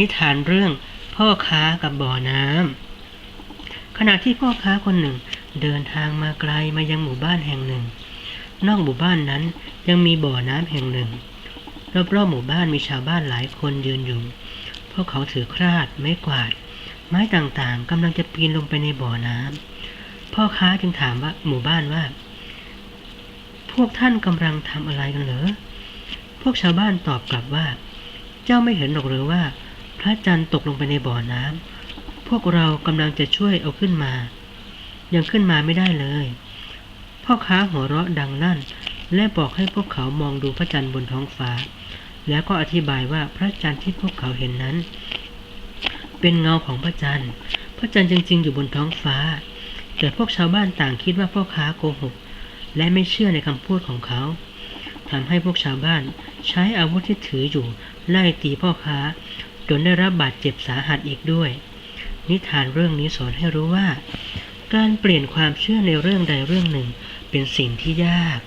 นิทานเรื่องพ่อค้ากับบ่อน้ำขณะที่พ่อค้าคนหนึ่งเดินทางมาไกลมายังหมู่บ้านแห่งหนึ่ง นอกหมู่บ้านนั้นยังมีบ่อน้ำแห่งหนึ่ง รอบๆหมู่บ้านมีชาวบ้านหลายคนยืนอยู่ พวกเขาถือคราดไม้กวาด ไม้ต่างๆกำลังจะปีนลงไปในบ่อน้ำพ่อค้าจึงถามว่าหมู่บ้านว่า พวกท่านกำลังทำอะไรกันเหรอพวกชาวบ้านตอบกลับว่า เจ้าไม่เห็นหรอกหรือว่า พระจันทร์ตกลงไปในบ่อน้ำพวกเรากำลังจะช่วยเอาขึ้นมา ยังขึ้นมาไม่ได้เลย พ่อค้าหัวเราะดังลั่น และบอกให้พวกเขามองดูพระจันทร์บนท้องฟ้า แล้วก็อธิบายว่าพระจันทร์ที่พวกเขาเห็นนั้น เป็นเงาของพระจันทร์ พระจันทร์จริง ๆ อยู่บนท้องฟ้า แต่พวกชาวบ้านต่างคิดว่าพ่อค้าโกหก และไม่เชื่อในคำพูดของเขาทำให้พวกชาวบ้านใช้อาวุธที่ถืออยู่ไล่ตีพ่อค้า จนได้รับบาดเจ็บสาหัสอีกด้วย นิทานเรื่องนี้สอนให้รู้ว่า การเปลี่ยนความเชื่อในเรื่องใดเรื่องหนึ่ง เป็นสิ่งที่ยาก